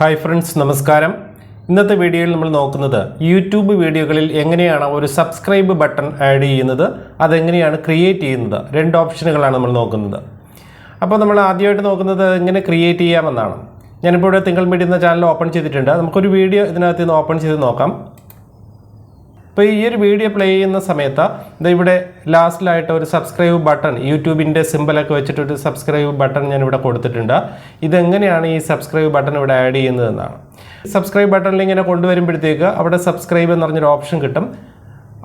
Hi friends നമസ്കാരം. ഇന്നത്തെ വീഡിയോയിൽ നമ്മൾ നോക്കുന്നത് യൂട്യൂബ് വീഡിയോകളിൽ എങ്ങനെയാണ് ഒരു സബ്സ്ക്രൈബ് ബട്ടൺ ആഡ് ചെയ്യുന്നത് അതെങ്ങനെയാണ് ക്രിയേറ്റ് ചെയ്യുന്നത് രണ്ട് ഓപ്ഷനുകളാണ് നമ്മൾ നോക്കുന്നത്. അപ്പോൾ നമ്മൾ ആദ്യമായിട്ട് നോക്കുന്നത് എങ്ങനെ ക്രിയേറ്റ് ചെയ്യാമെന്നാണ്. ഞാനിപ്പോൾ ഇവിടെ തിങ്കൾ മീഡിയ എന്ന ചാനൽ ഓപ്പൺ ചെയ്തിട്ടുണ്ട്. നമുക്കൊരു വീഡിയോ ഇതിനകത്ത് നിന്ന് ഓപ്പൺ ചെയ്ത് നോക്കാം. അപ്പോൾ ഈ ഒരു വീഡിയോ പ്ലേ ചെയ്യുന്ന സമയത്ത് ഇവിടെ ലാസ്റ്റിലായിട്ട് ഒരു സബ്സ്ക്രൈബ് ബട്ടൺ യൂട്യൂബിന്റെ സിമ്പിളൊക്കെ വെച്ചിട്ട് ഒരു സബ്സ്ക്രൈബ് ബട്ടൺ ഞാൻ ഇവിടെ കൊടുത്തിട്ടുണ്ട്. ഇതെങ്ങനെയാണ് ഈ സബ്സ്ക്രൈബ് ബട്ടൺ ഇവിടെ ആഡ് ചെയ്യുന്നതെന്നാണ്. സബ്സ്ക്രൈബ് ബട്ടണിൽ ഇങ്ങനെ കൊണ്ടുവരുമ്പോഴത്തേക്ക് അവിടെ സബ്സ്ക്രൈബ് എന്ന് പറഞ്ഞൊരു ഓപ്ഷൻ കിട്ടും.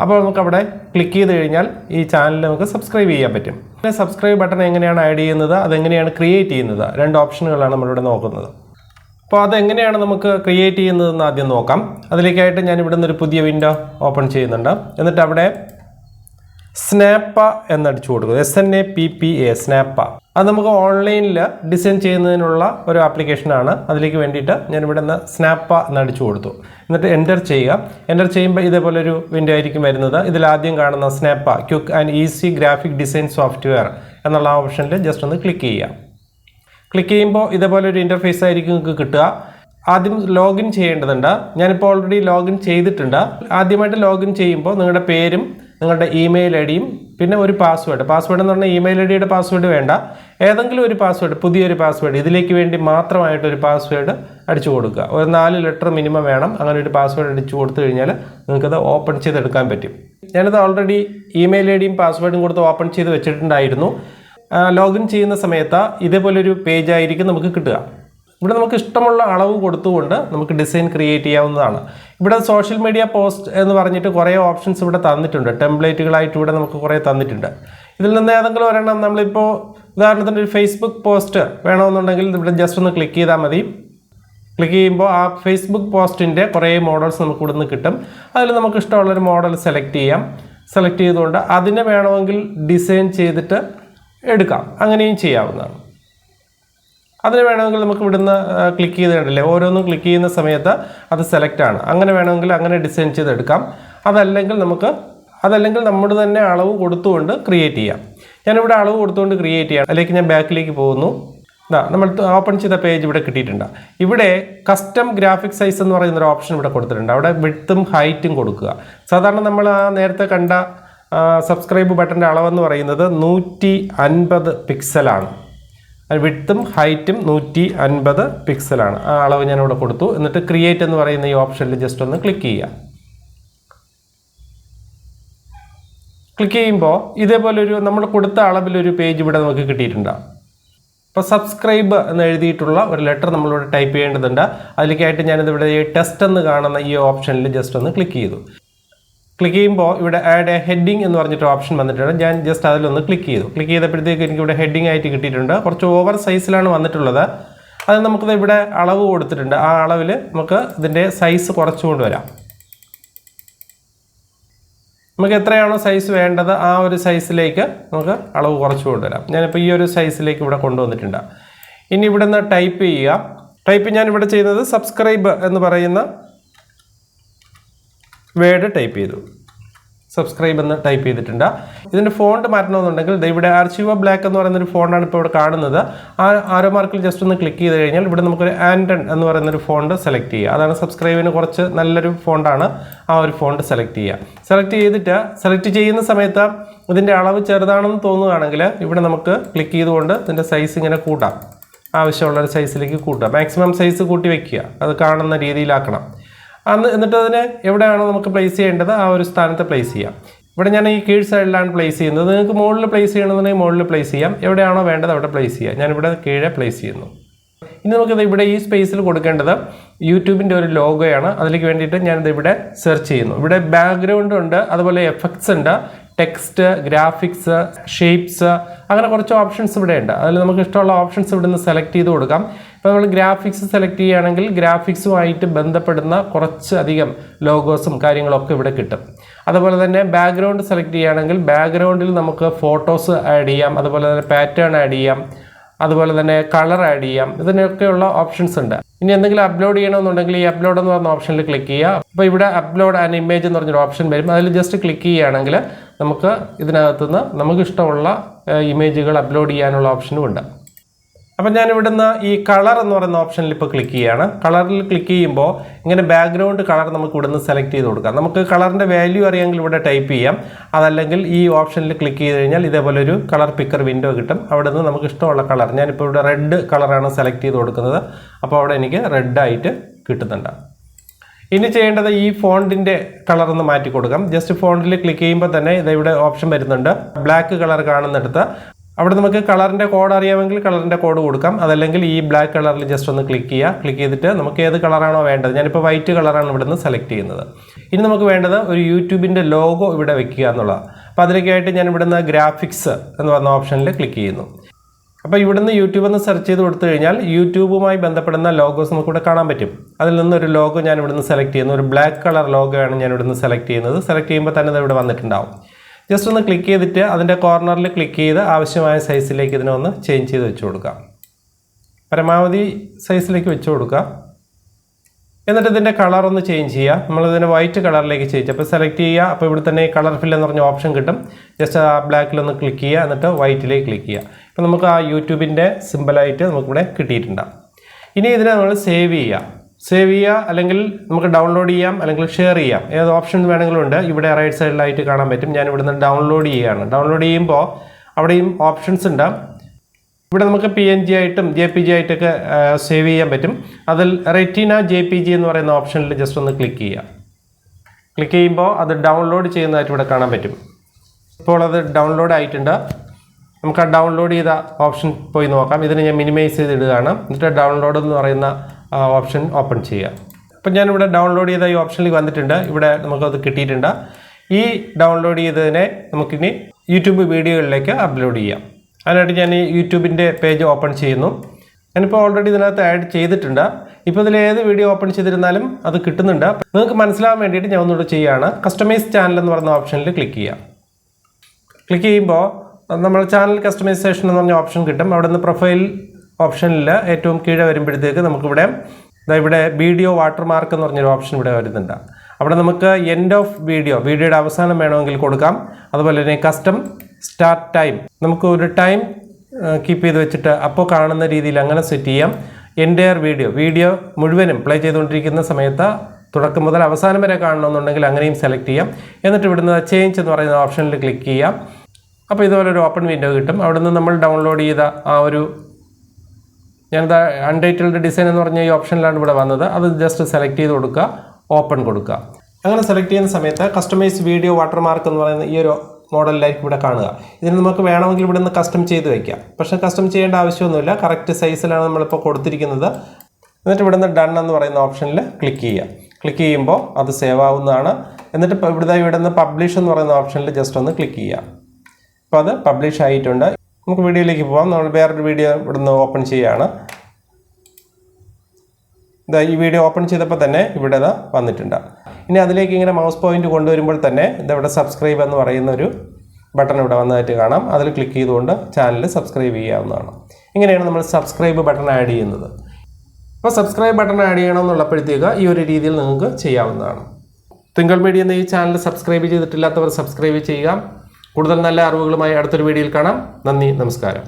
അപ്പോൾ നമുക്ക് അവിടെ ക്ലിക്ക് ചെയ്ത് കഴിഞ്ഞാൽ ഈ ചാനൽ നമുക്ക് സബ്സ്ക്രൈബ് ചെയ്യാൻ പറ്റും. പിന്നെ സബ്സ്ക്രൈബ് ബട്ടൺ എങ്ങനെയാണ് ആഡ് ചെയ്യുന്നത്? അതെങ്ങനെയാണ് ക്രിയേറ്റ് ചെയ്യുന്നത്? രണ്ട് ഓപ്ഷനുകളാണ് നമ്മളിവിടെ നോക്കുന്നത്. അപ്പോൾ അതെങ്ങനെയാണ് നമുക്ക് ക്രിയേറ്റ് ചെയ്യുന്നതെന്ന് ആദ്യം നോക്കാം. അതിലേക്കായിട്ട് ഞാൻ ഇവിടെ നിന്നൊരു പുതിയ വിൻഡോ ഓപ്പൺ ചെയ്യുന്നുണ്ട്. എന്നിട്ട് അവിടെ സ്നാപ്പ എന്നടിച്ചു കൊടുക്കുക S N A P P A Snappa അത് നമുക്ക് ഓൺലൈനിൽ ഡിസൈൻ ചെയ്യുന്നതിനുള്ള ഒരു ആപ്ലിക്കേഷനാണ് അതിലേക്ക് വേണ്ടിയിട്ട് ഞാൻ ഇവിടെ നിന്ന് സ്നാപ്പ എന്നടിച്ചു കൊടുത്തു. എന്നിട്ട് എന്റർ ചെയ്യുക. എന്റർ ചെയ്യുമ്പോൾ ഇതേപോലെ ഒരു വിൻഡോ ആയിരിക്കും വരുന്നത്. ഇതിൽ ആദ്യം കാണുന്ന Snappa quick and easy graphic design software എന്നുള്ള ആ ഓപ്ഷനിൽ ജസ്റ്റ് ഒന്ന് ക്ലിക്ക് ചെയ്യുക. ക്ലിക്ക് ചെയ്യുമ്പോൾ ഇതേപോലെ ഒരു ഇന്റർഫേസ് ആയിരിക്കും നിങ്ങൾക്ക് കിട്ടുക. ആദ്യം ലോഗിൻ ചെയ്യേണ്ടതുണ്ട്. ഞാനിപ്പോൾ ഓൾറെഡി ലോഗിൻ ചെയ്തിട്ടുണ്ട്. ആദ്യമായിട്ട് ലോഗിൻ ചെയ്യുമ്പോൾ നിങ്ങളുടെ പേരും നിങ്ങളുടെ ഇമെയിൽ ഐ ഡിയും പിന്നെ ഒരു പാസ്വേഡ് പാസ്വേഡ് എന്ന് പറഞ്ഞാൽ ഇമെയിൽ ഐ ഡിയുടെ പാസ്വേഡ് വേണ്ട. ഏതെങ്കിലും ഒരു പാസ്വേഡ് പുതിയൊരു പാസ്വേഡ് ഇതിലേക്ക് വേണ്ടി മാത്രമായിട്ടൊരു പാസ്വേഡ് അടിച്ചു കൊടുക്കുക. ഒരു നാല് ലെറ്റർ മിനിമം വേണം. അങ്ങനെ ഒരു പാസ്വേഡ് അടിച്ചു കൊടുത്തു കഴിഞ്ഞാൽ നിങ്ങൾക്കത് ഓപ്പൺ ചെയ്തെടുക്കാൻ പറ്റും. ഞാനത് ഓൾറെഡി ഇമെയിൽ ഐ ഡിയും പാസ്വേഡും കൊടുത്ത് ഓപ്പൺ ചെയ്ത് വെച്ചിട്ടുണ്ടായിരുന്നു. ലോഗിൻ ചെയ്യുന്ന സമയത്ത് ഇതേപോലൊരു പേജ് ആയിരിക്കും നമുക്ക് കിട്ടുക. ഇവിടെ നമുക്ക് ഇഷ്ടമുള്ള അളവ് കൊടുത്തുകൊണ്ട് നമുക്ക് ഡിസൈൻ ക്രിയേറ്റ് ചെയ്യാവുന്നതാണ്. ഇവിടെ സോഷ്യൽ മീഡിയ പോസ്റ്റ് എന്ന് പറഞ്ഞിട്ട് കുറേ ഓപ്ഷൻസ് ഇവിടെ തന്നിട്ടുണ്ട്. ടെംപ്ലേറ്റുകളായിട്ട് ഇവിടെ നമുക്ക് കുറേ തന്നിട്ടുണ്ട്. ഇതിൽ നിന്ന് ഏതെങ്കിലും ഒരെണ്ണം നമ്മളിപ്പോൾ ഉദാഹരണത്തിന് ഒരു ഫേസ്ബുക്ക് പോസ്റ്റ് വേണമെന്നുണ്ടെങ്കിൽ ഇവിടെ ജസ്റ്റ് ഒന്ന് ക്ലിക്ക് ചെയ്താൽ മതി. ക്ലിക്ക് ചെയ്യുമ്പോൾ ആ ഫേസ്ബുക്ക് പോസ്റ്റിന്റെ കുറേ മോഡൽസ് നമുക്ക് ഇവിടെ നിന്ന് കിട്ടും. അതിൽ നമുക്ക് ഇഷ്ടമുള്ളൊരു മോഡൽ സെലക്ട് ചെയ്യാം. സെലക്ട് ചെയ്തുകൊണ്ട് അതിനെ വേണമെങ്കിൽ ഡിസൈൻ ചെയ്തിട്ട് എടുക്കാം. അങ്ങനെയും ചെയ്യാവുന്നതാണ്. അതിന് വേണമെങ്കിൽ നമുക്ക് ഇവിടുന്ന് ക്ലിക്ക് ചെയ്ത് കണ്ടില്ലേ ഓരോന്നും ക്ലിക്ക് ചെയ്യുന്ന സമയത്ത് അത് സെലക്ട് ആണ്. അങ്ങനെ വേണമെങ്കിൽ അങ്ങനെ ഡിസൈൻ ചെയ്തെടുക്കാം. അതല്ലെങ്കിൽ നമുക്ക് അതല്ലെങ്കിൽ നമ്മുടെ തന്നെ അളവ് കൊടുത്തുകൊണ്ട് ക്രിയേറ്റ് ചെയ്യാം. ഞാനിവിടെ അളവ് കൊടുത്തുകൊണ്ട് ക്രിയേറ്റ് ചെയ്യാം അല്ലെങ്കിൽ ഞാൻ ബാക്കിലേക്ക് പോകുന്നു. ഇതാ നമ്മൾ ഓപ്പൺ ചെയ്ത പേജ് ഇവിടെ കിട്ടിയിട്ടുണ്ട്. ഇവിടെ കസ്റ്റം ഗ്രാഫിക് സൈസ് എന്ന് പറയുന്ന ഒരു ഓപ്ഷൻ ഇവിടെ കൊടുത്തിട്ടുണ്ട്. അവിടെ വിഡ്ത്തും ഹൈറ്റും കൊടുക്കുക. സാധാരണ നമ്മൾ ആ നേരത്തെ കണ്ട സബ്സ്ക്രൈബ് ബട്ടന്റെ അളവെന്ന് പറയുന്നത് നൂറ്റി അൻപത് പിക്സലാണ് വിഡ്ത്തും ഹൈറ്റും നൂറ്റി അൻപത് പിക്സലാണ് ആ അളവ് ഞാനിവിടെ കൊടുത്തു. എന്നിട്ട് ക്രിയേറ്റ് എന്ന് പറയുന്ന ഈ ഓപ്ഷനിൽ ജസ്റ്റ് ഒന്ന് ക്ലിക്ക് ചെയ്യുക. ക്ലിക്ക് ചെയ്യുമ്പോൾ ഇതേപോലെ ഒരു നമ്മൾ കൊടുത്ത അളവിലൊരു പേജ് ഇവിടെ നമുക്ക് കിട്ടിയിട്ടുണ്ട്. അപ്പോൾ സബ്സ്ക്രൈബ് എന്ന് എഴുതിയിട്ടുള്ള ഒരു ലെറ്റർ നമ്മളിവിടെ ടൈപ്പ് ചെയ്യേണ്ടതുണ്ട്. അതിലേക്കായിട്ട് ഞാനിതിവിടെ ടെസ്റ്റ് എന്ന് കാണുന്ന ഈ ഓപ്ഷനിൽ ജസ്റ്റ് ഒന്ന് ക്ലിക്ക് ചെയ്തു. ക്ലിക്ക് ചെയ്യുമ്പോൾ ഇവിടെ ആഡ് എ ഹെഡിങ് എന്ന് പറഞ്ഞിട്ട് ഓപ്ഷൻ വന്നിട്ടുണ്ട്. ഞാൻ ജസ്റ്റ് അതിലൊന്ന് ക്ലിക്ക് ചെയ്തു. ക്ലിക്ക് ചെയ്തപ്പോഴത്തേക്ക് എനിക്ക് ഇവിടെ ഹെഡിങ് ആയിട്ട് കിട്ടിയിട്ടുണ്ട്. കുറച്ച് ഓവർ സൈസിലാണ് വന്നിട്ടുള്ളത്. അത് നമുക്കത് ഇവിടെ അളവ് കൊടുത്തിട്ടുണ്ട്. ആ അളവിൽ നമുക്ക് ഇതിന്റെ സൈസ് കുറച്ചുകൊണ്ട് വരാം. നമുക്ക് എത്രയാണോ സൈസ് വേണ്ടത് ആ ഒരു സൈസിലേക്ക് നമുക്ക് അളവ് കുറച്ച് കൊണ്ടുവരാം ഞാനിപ്പോൾ ഈ ഒരു സൈസിലേക്ക് ഇവിടെ കൊണ്ടുവന്നിട്ടുണ്ട്. ഇനി ഇവിടെ നിന്ന് ടൈപ്പ് ചെയ്യുക. ടൈപ്പ് ഞാൻ ഇവിടെ ചെയ്യുന്നത് സബ്സ്ക്രൈബ് എന്ന് പറയുന്ന വേർഡ് ടൈപ്പ് ചെയ്തു. സബ്സ്ക്രൈബ് എന്ന് ടൈപ്പ് ചെയ്തിട്ടുണ്ട്. ഇതിന്റെ ഫോണ്ട് മാറ്റണമെന്നുണ്ടെങ്കിൽ ഇവിടെ ആർച്ചിവ ബ്ലാക്ക് എന്ന് പറയുന്ന ഒരു ഫോണ്ടാണ് ഇപ്പോൾ ഇവിടെ കാണുന്നത്. ആ ആരോ മാർക്കിൽ ജസ്റ്റ് ഒന്ന് ക്ലിക്ക് ചെയ്ത് കഴിഞ്ഞാൽ ഇവിടെ നമുക്കൊരു ആൻഡൺ എന്ന് പറയുന്ന ഒരു ഫോണ്ട് സെലക്ട് ചെയ്യുക അതാണ് സബ്സ്ക്രൈബിന് കുറച്ച് നല്ലൊരു ഫോണ്ടാണ് ആ ഒരു ഫോണ്ട് സെലക്ട് ചെയ്യുക സെലക്ട് ചെയ്തിട്ട് സെലക്ട് ചെയ്യുന്ന സമയത്ത് ഇതിന്റെ അളവ് ചെറുതാണെന്ന് തോന്നുകയാണെങ്കിൽ ഇവിടെ നമുക്ക് ക്ലിക്ക് ചെയ്തുകൊണ്ട് ഇതിന്റെ സൈസ് ഇങ്ങനെ കൂട്ടാം. ആവശ്യമുള്ള ഒരു സൈസിലേക്ക് കൂട്ടുക മാക്സിമം സൈസ് കൂട്ടി വയ്ക്കുക അത് കാണുന്ന രീതിയിലാക്കണം. അന്ന് എന്നിട്ട് അതിനെ എവിടെയാണ് നമുക്ക് പ്ലേസ് ചെയ്യേണ്ടത് ആ ഒരു സ്ഥാനത്ത് പ്ലേസ് ചെയ്യാം. ഇവിടെ ഞാൻ ഈ കീഴ് സൈഡിലാണ് പ്ലേസ് ചെയ്യുന്നത്. നിങ്ങൾക്ക് മുകളിൽ പ്ലേസ് ചെയ്യണമെന്നുണ്ടെങ്കിൽ മുകളിൽ പ്ലേസ് ചെയ്യാം. എവിടെയാണോ വേണ്ടത് അവിടെ പ്ലേസ് ചെയ്യാം. ഞാനിവിടെ കീഴെ പ്ലേസ് ചെയ്യുന്നു. ഇനി നമുക്കിത് ഇവിടെ ഈ സ്പേസിൽ കൊടുക്കേണ്ടത് യൂട്യൂബിന്റെ ഒരു ലോഗോയാണ് അതിലേക്ക് വേണ്ടിയിട്ട് ഞാനിത് ഇവിടെ സെർച്ച് ചെയ്യുന്നു. ഇവിടെ ബാക്ക്ഗ്രൗണ്ട് ഉണ്ട് അതുപോലെ എഫക്ട്സ് ഉണ്ട് ടെക്സ്റ്റ് ഗ്രാഫിക്സ് ഷേപ്സ് അങ്ങനെ കുറച്ച് ഓപ്ഷൻസ് ഇവിടെ ഉണ്ട്. അതിൽ നമുക്ക് ഇഷ്ടമുള്ള ഓപ്ഷൻസ് ഇവിടെ നിന്ന് സെലക്ട് ചെയ്ത് കൊടുക്കാം. ഇപ്പോൾ നമ്മൾ ഗ്രാഫിക്സ് സെലക്ട് ചെയ്യുകയാണെങ്കിൽ ഗ്രാഫിക്സുമായിട്ട് ബന്ധപ്പെടുന്ന കുറച്ച് അധികം ലോഗോസും കാര്യങ്ങളൊക്കെ ഇവിടെ കിട്ടും. അതുപോലെ തന്നെ ബാക്ക്ഗ്രൗണ്ട് സെലക്ട് ചെയ്യുകയാണെങ്കിൽ ബാക്ക്ഗ്രൗണ്ടിൽ നമുക്ക് ഫോട്ടോസ് ആഡ് ചെയ്യാം അതുപോലെ തന്നെ പാറ്റേൺ ആഡ് ചെയ്യാം അതുപോലെ തന്നെ കളർ ആഡ് ചെയ്യാം ഇതിനൊക്കെയുള്ള ഓപ്ഷൻസ് ഉണ്ട്. ഇനി എന്തെങ്കിലും അപ്ലോഡ് ചെയ്യണമെന്നുണ്ടെങ്കിൽ ഈ അപ്ലോഡ് എന്ന് പറഞ്ഞ ഓപ്ഷനിൽ ക്ലിക്ക് ചെയ്യുക. അപ്പോൾ ഇവിടെ അപ്ലോഡ് ആൻഡ് ഇമേജ് എന്ന് പറഞ്ഞൊരു ഓപ്ഷൻ വരും. അതിൽ ജസ്റ്റ് ക്ലിക്ക് ചെയ്യുകയാണെങ്കിൽ നമുക്ക് ഇതിനകത്തുനിന്ന് നമുക്ക് ഇഷ്ടമുള്ള ഇമേജുകൾ അപ്ലോഡ് ചെയ്യാനുള്ള ഓപ്ഷനും ഉണ്ട്. അപ്പം ഞാൻ ഇവിടുന്ന് ഈ കളർ എന്ന് പറയുന്ന ഓപ്ഷനിൽ ഇപ്പോൾ ക്ലിക്ക് ചെയ്യുകയാണ് കളറിൽ ക്ലിക്ക് ചെയ്യുമ്പോൾ ഇങ്ങനെ ബാക്ക്ഗ്രൗണ്ട് കളർ നമുക്ക് ഇവിടുന്ന് സെലക്ട് ചെയ്ത് കൊടുക്കാം. നമുക്ക് കളറിന്റെ വാല്യൂ അറിയാമെങ്കിൽ ഇവിടെ ടൈപ്പ് ചെയ്യാം. അതല്ലെങ്കിൽ ഈ ഓപ്ഷനിൽ ക്ലിക്ക് ചെയ്ത് കഴിഞ്ഞാൽ ഇതേപോലെ ഒരു കളർ പിക്കർ വിൻഡോ കിട്ടും. അവിടെ നിന്ന് നമുക്ക് ഇഷ്ടമുള്ള കളർ. ഞാനിപ്പോൾ ഇവിടെ റെഡ് കളറാണ് സെലക്ട് ചെയ്ത് കൊടുക്കുന്നത്. അപ്പോൾ അവിടെ എനിക്ക് റെഡായിട്ട് കിട്ടുന്നുണ്ട്. ഇനി ചെയ്യേണ്ടത് ഈ ഫോണ്ടിന്റെ കളർ ഒന്ന് മാറ്റി കൊടുക്കാം. ജസ്റ്റ് ഫോണ്ടിൽ ക്ലിക്ക് ചെയ്യുമ്പോൾ തന്നെ ഇത് ഇവിടെ ഓപ്ഷൻ വരുന്നുണ്ട്. ബ്ലാക്ക് കളർ കാണുന്നിടത്ത് അവിടെ നമുക്ക് കളറിന്റെ കോഡ് അറിയാമെങ്കിൽ കളറിന്റെ കോഡ് കൊടുക്കാം. അതല്ലെങ്കിൽ ഈ ബ്ലാക്ക് കളറിൽ ജസ്റ്റ് ഒന്ന് ക്ലിക്ക് ചെയ്യുക ക്ലിക്ക് ചെയ്തിട്ട് നമുക്ക് ഏത് കളറാണോ വേണ്ടത്. ഞാനിപ്പോൾ വൈറ്റ് കളറാണ് ഇവിടെ നിന്ന് സെലക്ട് ചെയ്യുന്നത്. ഇനി നമുക്ക് വേണ്ടത് ഒരു യൂട്യൂബിന്റെ ലോഗോ ഇവിടെ വെക്കുക എന്നുള്ളതാണ്. അപ്പോൾ അതിലേക്കായിട്ട് ഞാൻ ഇവിടുന്ന് ഗ്രാഫിക്സ് എന്ന് പറഞ്ഞ ഓപ്ഷനിൽ ക്ലിക്ക് ചെയ്യുന്നു. അപ്പോൾ ഇവിടുന്ന് യൂട്യൂബ് എന്ന് സെർച്ച് ചെയ്ത് കൊടുത്തു കഴിഞ്ഞാൽ യൂട്യൂബുമായി ബന്ധപ്പെടുന്ന ലോഗോസ് നമുക്ക് ഇവിടെ കാണാൻ പറ്റും. അതിൽ നിന്ന് ഒരു ലോഗോ ഞാൻ ഇവിടുന്ന് സെലക്ട് ചെയ്യുന്നു. ഒരു ബ്ലാക്ക് കളർ ലോഗോ ആണ് ഞാൻ ഇവിടുന്ന് സെലക്ട് ചെയ്യുന്നത്. സെലക്ട് ചെയ്യുമ്പോൾ തന്നെ ഇത് ഇവിടെ വന്നിട്ടുണ്ടാവും. ജസ്റ്റ് ഒന്ന് ക്ലിക്ക് ചെയ്തിട്ട് അതിന്റെ കോർണറിൽ ക്ലിക്ക് ചെയ്ത് ആവശ്യമായ സൈസിലേക്ക് ഇതിനെ ഒന്ന് ചേഞ്ച് ചെയ്ത് വെച്ച് കൊടുക്കാം പരമാവധി സൈസിലേക്ക് വെച്ച് കൊടുക്കാം എന്നിട്ട് ഇതിന്റെ കളർ ഒന്ന് ചേഞ്ച് ചെയ്യുക. ഇതിനെ വൈറ്റ് കളറിലേക്ക് ചേഞ്ച് അപ്പോൾ സെലക്ട് ചെയ്യുക. അപ്പോൾ ഇവിടെ തന്നെ കളർ ഫിൽ എന്ന് പറഞ്ഞ ഓപ്ഷൻ കിട്ടും. ജസ്റ്റ് ആ ബ്ലാക്കിലൊന്ന് ക്ലിക്ക് ചെയ്യുക. എന്നിട്ട് വൈറ്റിലേക്ക് ക്ലിക്ക് ചെയ്യുക. അപ്പോൾ നമുക്ക് ആ യൂട്യൂബിന്റെ സിമ്പിളായിട്ട് നമുക്കിവിടെ കിട്ടിയിട്ടുണ്ടാകും ഇനി ഇതിനെ നമ്മൾ സേവ് ചെയ്യുക. സേവ് ചെയ്യുക അല്ലെങ്കിൽ നമുക്ക് ഡൗൺലോഡ് ചെയ്യാം അല്ലെങ്കിൽ ഷെയർ ചെയ്യാം. ഏത് ഓപ്ഷൻ വേണമെങ്കിലും ഉണ്ട് ഇവിടെ റൈറ്റ് സൈഡിലായിട്ട് കാണാൻ പറ്റും. ഞാൻ ഇവിടുന്ന് ഡൗൺലോഡ് ചെയ്യുകയാണ് ഡൗൺലോഡ് ചെയ്യുമ്പോൾ അവിടെയും ഓപ്ഷൻസ് ഉണ്ട്. ഇവിടെ നമുക്ക് പി എൻ ജി ആയിട്ടും ജെ പി ജി ആയിട്ടൊക്കെ സേവ് ചെയ്യാൻ പറ്റും. അതിൽ റെറ്റിന ജെ പി ജി എന്ന് പറയുന്ന ഓപ്ഷനിൽ ജസ്റ്റ് ഒന്ന് ക്ലിക്ക് ചെയ്യുക ക്ലിക്ക് ചെയ്യുമ്പോൾ അത് ഡൗൺലോഡ് ചെയ്യുന്നതായിട്ട് ഇവിടെ കാണാൻ പറ്റും. ഇപ്പോൾ അത് ഡൗൺലോഡ് ആയിട്ടുണ്ട്. നമുക്ക് ആ ഡൗൺലോഡ് ചെയ്ത ഓപ്ഷൻ പോയി നോക്കാം. ഇതിന് ഞാൻ മിനിമൈസ് ചെയ്തിടുകയാണ് എന്നിട്ട് ഡൗൺലോഡ് എന്ന് പറയുന്ന ഓപ്ഷൻ ഓപ്പൺ ചെയ്യുക. അപ്പം ഞാനിവിടെ ഡൗൺലോഡ് ചെയ്ത ഈ ഓപ്ഷനിൽ വന്നിട്ടുണ്ട്. ഇവിടെ നമുക്കത് കിട്ടിയിട്ടുണ്ട്. ഈ ഡൗൺലോഡ് ചെയ്തതിനെ നമുക്കിനി യൂട്യൂബ് വീഡിയോകളിലേക്ക് അപ്ലോഡ് ചെയ്യാം. അതിനായിട്ട് ഞാൻ ഈ യൂട്യൂബിന്റെ പേജ് ഓപ്പൺ ചെയ്യുന്നു. ഞാനിപ്പോൾ ഓൾറെഡി ഇതിനകത്ത് ആഡ് ചെയ്തിട്ടുണ്ട്. ഇപ്പോൾ ഇതിൽ ഏത് വീഡിയോ ഓപ്പൺ ചെയ്തിരുന്നാലും അത് കിട്ടുന്നുണ്ട്. നിങ്ങൾക്ക് മനസ്സിലാവാൻ വേണ്ടിയിട്ട് ഞാൻ ഒന്നുകൂടെ ചെയ്യുകയാണ്. കസ്റ്റമൈസ് ചാനൽ എന്ന് പറയുന്ന ഓപ്ഷനിൽ ക്ലിക്ക് ചെയ്യാം ക്ലിക്ക് ചെയ്യുമ്പോൾ നമ്മൾ ചാനൽ കസ്റ്റമൈസേഷൻ എന്ന് പറഞ്ഞ ഓപ്ഷൻ കിട്ടും. അവിടെ നിന്ന് പ്രൊഫൈൽ ഓപ്ഷനിൽ ഏറ്റവും കീഴെ വരുമ്പോഴത്തേക്ക് നമുക്കിവിടെ ഇതാ ഇവിടെ വീഡിയോ വാട്ടർമാർക്ക് എന്ന് പറഞ്ഞൊരു ഓപ്ഷൻ ഇവിടെ വരുന്നുണ്ട്. അവിടെ നമുക്ക് എൻഡ് ഓഫ് വീഡിയോ വീഡിയോയുടെ അവസാനം വേണമെങ്കിൽ കൊടുക്കാം. അതുപോലെ തന്നെ കസ്റ്റം സ്റ്റാർട്ട് ടൈം നമുക്ക് ഒരു ടൈം കീപ്പ് ചെയ്ത് വെച്ചിട്ട് അപ്പോൾ കാണുന്ന രീതിയിൽ അങ്ങനെ സെറ്റ് ചെയ്യാം. എന്റയർ വീഡിയോ വീഡിയോ മുഴുവനും പ്ലേ ചെയ്തുകൊണ്ടിരിക്കുന്ന സമയത്ത് തുടക്കം മുതൽ അവസാനം വരെ കാണണമെന്നുണ്ടെങ്കിൽ അങ്ങനെയും സെലക്ട് ചെയ്യാം. എന്നിട്ട് ഇവിടുന്ന് ചേഞ്ച് എന്ന് പറയുന്ന ഓപ്ഷനിൽ ക്ലിക്ക് ചെയ്യാം. അപ്പോൾ ഇതുപോലെ ഒരു ഓപ്പൺ വിൻഡോ കിട്ടും. അവിടെ നിന്ന് നമ്മൾ ഡൗൺലോഡ് ചെയ്ത ആ ഒരു ഞാനിത് അൺടൈറ്റിൽഡ് ഡിസൈൻ എന്ന് പറഞ്ഞ ഈ ഓപ്ഷനിലാണ് ഇവിടെ വന്നത്. അത് ജസ്റ്റ് സെലക്ട് ചെയ്ത് കൊടുക്കുക ഓപ്പൺ കൊടുക്കുക. അങ്ങനെ സെലക്ട് ചെയ്യുന്ന സമയത്ത് കസ്റ്റമൈസ് വീഡിയോ വാട്ടർമാർക്ക് എന്ന് പറയുന്ന ഈ ഒരു മോഡലിലായിരിക്കും ഇവിടെ കാണുക. ഇതിന് നമുക്ക് വേണമെങ്കിൽ ഇവിടെ നിന്ന് കസ്റ്റം ചെയ്ത് വയ്ക്കാം പക്ഷേ കസ്റ്റം ചെയ്യേണ്ട ആവശ്യമൊന്നുമില്ല. കറക്റ്റ് സൈസിലാണ് നമ്മളിപ്പോൾ കൊടുത്തിരിക്കുന്നത്. എന്നിട്ട് ഇവിടെ നിന്ന് ഡൺ എന്ന് പറയുന്ന ഓപ്ഷനിൽ ക്ലിക്ക് ചെയ്യുക. ക്ലിക്ക് ചെയ്യുമ്പോൾ അത് സേവ് ആവുന്നതാണ്. എന്നിട്ട് ഇവിടുത്തെ ഇവിടെ നിന്ന് പബ്ലിഷ് എന്ന് പറയുന്ന ഓപ്ഷനിൽ ജസ്റ്റ് ഒന്ന് ക്ലിക്ക് ചെയ്യുക. അപ്പോൾ അത് പബ്ലിഷ് ആയിട്ടുണ്ട്. നമുക്ക് വീഡിയോയിലേക്ക് പോകാം നമ്മൾ വേറൊരു വീഡിയോ ഇവിടുന്ന് ഓപ്പൺ ചെയ്യുകയാണ്. ഇതാ ഈ വീഡിയോ ഓപ്പൺ ചെയ്തപ്പോൾ തന്നെ ഇവിടെ ഇതാ വന്നിട്ടുണ്ട്. ഇനി അതിലേക്ക് ഇങ്ങനെ മൗസ് പോയിന്റ് കൊണ്ടുവരുമ്പോൾ തന്നെ ഇതവിടെ സബ്സ്ക്രൈബ് എന്ന് പറയുന്ന ഒരു ബട്ടൺ ഇവിടെ വന്നതായിട്ട് കാണാം. അതിൽ ക്ലിക്ക് ചെയ്തുകൊണ്ട് ചാനൽ സബ്സ്ക്രൈബ് ചെയ്യാവുന്നതാണ്. ഇങ്ങനെയാണ് നമ്മൾ സബ്സ്ക്രൈബ് ബട്ടൺ ആഡ് ചെയ്യുന്നത്. അപ്പോൾ സബ്സ്ക്രൈബ് ബട്ടൺ ആഡ് ചെയ്യണമെന്നുള്ളപ്പോഴത്തേക്ക് ഈ ഒരു രീതിയിൽ നിങ്ങൾക്ക് ചെയ്യാവുന്നതാണ്. തിങ്കൾ മീഡിയ എന്ന ഈ ചാനൽ സബ്സ്ക്രൈബ് ചെയ്തിട്ടില്ലാത്തവർ സബ്സ്ക്രൈബ് ചെയ്യുക. കൂടുതൽ നല്ല അറിവുകളുമായി അടുത്തൊരു വീഡിയോയിൽ കാണാം. നന്ദി നമസ്കാരം.